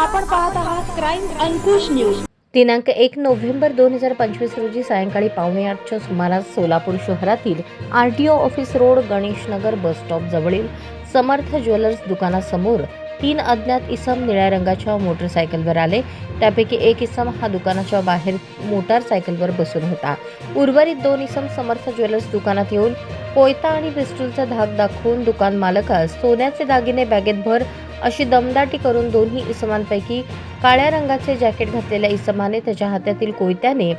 आपण पाहत आहात क्राईम अंकुश न्यूज. दिनांक एक नोव्हेंबर दोन हजार पंचवीस रोजी सायंकाळी पावणे आठच्या सुमारास सोलापूर शहरातील R T O office road Ganeshnagar bus stop जवळील समर्थ ज्वेलर्स दुकानासमोर तीन अज्ञात इसम निळ्या रंगाच्या मोटरसायकलवर आले. त्यापैकी एक इसम हा दुकानाच्या बाहेर मोटारसायकलवर बसून होता. उर्वरित दोन इसम समर्थ ज्वेलर्स दुकानात येऊन कोयता आणि पिस्टूलचा धाक दाखवून दुकान मालकास सोन्याचे दागिने बॅगेत भर अशी दमदाटी करून दोन्ही इसमांपैकी काळ्या रंगाचे जॅकेट घातलेल्या इसमाने त्याच्या हातातील कोयत्याने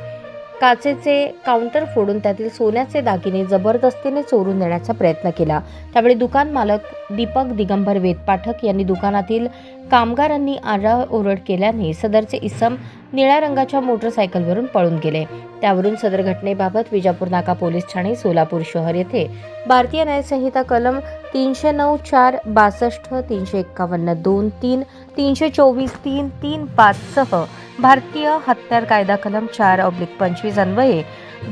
काचेचे काउंटर फोडून त्यातील सोन्याचे दागिने जबरदस्तीने चोरून नेण्याचा प्रयत्न केला. त्यावेळी दुकान मालक दीपक दिगंबर वेद पाठक यांनी दुकानातील कामगारांनी आरडाओरड केल्याने सदरचे इसम निळ्या रंगाच्या मोटरसायकलवरून पळून गेले. त्यावरून सदर घटनेबाबत विजापूर नाका पोलीस ठाणे सोलापूर शहर येथे भारतीय न्यायसंहिता कलम तीनशे नऊ चार बासष्ट तीनशे एक्कावन्न दोन तीन तीनशे चोवीस तीन तीन पाचसह भारतीय हत्यार कायदा कलम चार ऑब्लिक पंचवीस अन्वये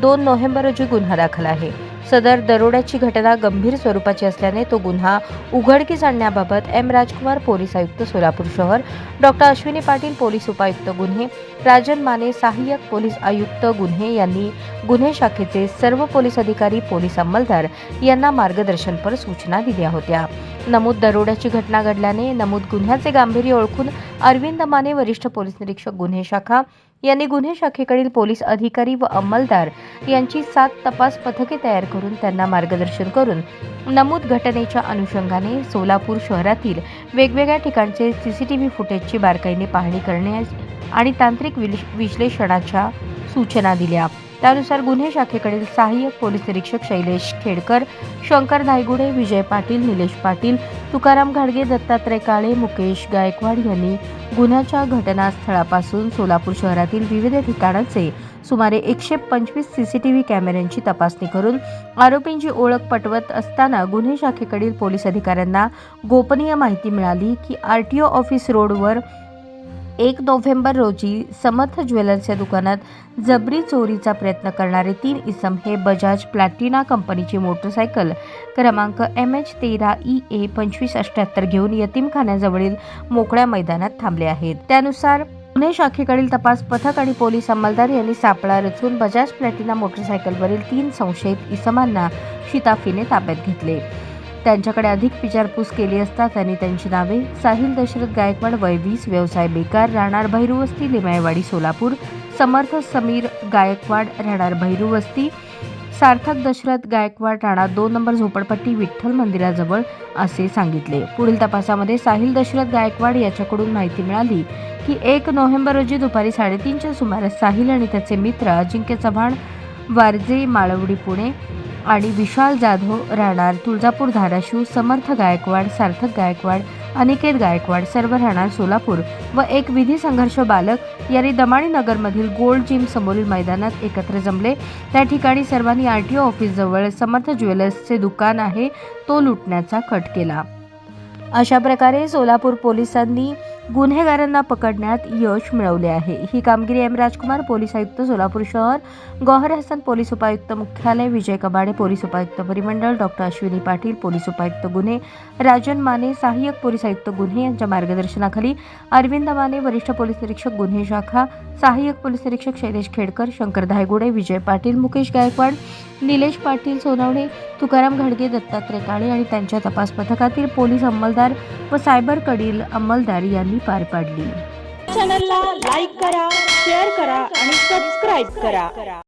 दोन नोव्हेंबर रोजी गुन्हा दाखल आहे. सदर दरोड्याची घटना गंभीर स्वरूपाची असल्याने तो गुन्हा उघडकीस आणण्याबाबत एम राजकुमार पोलीस आयुक्त सोलापूर शहर डॉक्टर अश्विनी पाटील पोलीस उपायुक्त गुन्हे राजन माने सहाय्यक पोलीस आयुक्त गुन्हे यांनी गुन्हे शाखेचे सर्व पोलीस अधिकारी पोलीस अंमलदार यांना मार्गदर्शनपर सूचना दिल्या होत्या. नमूद दरोड्याची घटना घडल्याने नमूद गुन्ह्याचे गांभीर्य ओळखून अरविंद माने वरिष्ठ पोलीस निरीक्षक गुन्हे शाखा यांनी गुन्हे शाखेकडील पोलीस अधिकारी व अंमलदार यांची सात तपास पथके तयार करून त्यांना मार्गदर्शन करून नमूद घटनेच्या अनुषंगाने सोलापूर शहरातील वेगवेगळ्या ठिकाणचे सीसीटीव्ही फुटेजची बारकाईने पाहणी करण्यास आणि तांत्रिक विल- विश्लेषणाच्या सूचना दिल्या. त्यानुसार गुन्हे शाखेकडील सहाय्यक पोलीस निरीक्षक शैलेश खेडकर शंकर धायगुडे विजय पाटील निलेश पाटील तुकाराम घाडगे दत्तात्रय काळे मुकेश गायकवाड यांनी गुन्ह्याच्या घटनास्थळापासून सोलापूर शहरातील विविध ठिकाणांचे सुमारे एकशे पंचवीस सीसीटीव्ही कॅमेऱ्यांची तपासणी करून आरोपींची ओळख पटवत असताना गुन्हे शाखेकडील पोलीस अधिकाऱ्यांना गोपनीय माहिती मिळाली की आरटीओ ऑफिस रोडवर एक नोव्हेंबर रोजी समर्थ ज्वेलर्सच्या दुकानात जबरी चोरीचा प्रयत्न करणारे तीन इसम हे बजाज प्लॅटिना कंपनीची मोटरसायकल क्रमांक एम एच तेरा ई ए पंचवीस अठ्ठ्याहत्तर घेऊन यतीमखान्याजवळील मोकळ्या मैदानात थांबले आहेत. त्यानुसार पुणे शाखेकडील तपास पथक आणि पोलीस अंमलदार यांनी सापळा रचून बजाज प्लॅटिना मोटरसायकलवरील तीन संशयित इसमांना शिताफीने ताब्यात घेतले. त्यांच्याकडे अधिक विचारपूस केली असता त्यांनी त्यांची नावे साहिल दशरथ गायकवाड वय वीस व्यवसाय बेकार राहणार भैरूवस्ती लिमायवाडी सोलापूर समर्थ समीर गायकवाड राहणार भैरूवस्ती सार्थक दशरथ गायकवाड राणा दोन नंबर झोपडपट्टी विठ्ठल मंदिराजवळ असे सांगितले. पुढील तपासामध्ये साहिल दशरथ गायकवाड याच्याकडून माहिती मिळाली की एक नोव्हेंबर रोजी दुपारी साडेतीनच्या सुमारास साहिल आणि त्याचे मित्र अजिंक्य चव्हाण वारजे माळवडी पुणे आणि विशाल जाधव राहणार तुळजापूर धाराशिव समर्थ गायकवाड सार्थक गायकवाड अनिकेत गायकवाड सर्व राहणार सोलापूर व एक विधी संघर्ष बालक यांनी दमाणी नगरमधील गोल्ड जिम समोरील मैदानात एकत्र जमले. त्या ठिकाणी सर्वांनी आर टी ओ ऑफिसजवळ समर्थ ज्वेलर्सचे दुकान आहे तो लुटण्याचा कट केला. अशा प्रकारे सोलापूर पोलिसांनी गुन्हेगारांना पकडण्यात यश मिळवले आहे. ही कामगिरी एम. राजकुमार पोलीस आयुक्त सोलापूर शहर गौहर हसन पोलीस उपायुक्त मुख्यालय विजय कबाडे पोलीस उपायुक्त परिमंडळ डॉक्टर अश्विनी पाटील पोलीस उपायुक्त गुन्हे राजन माने सहाय्यक पोलीस आयुक्त गुन्हे यांच्या मार्गदर्शनाखाली अरविंद माने वरिष्ठ पोलीस निरीक्षक गुन्हे शाखा सहाय्यक पोलीस निरीक्षक शैलेश खेडकर शंकर धायगुडे विजय पाटील मुकेश गायकवाड निलेश पाटील सोनवणे तुकाराम घाडगे दत्तात्रय काळे आणि त्यांच्या तपास पथकातील पोलीस अंमलदार व सायबरकडील अंमलदारी यांनी पार पाडली. चॅनलला लाईक करा शेअर करा आणि सबस्क्राईब करा.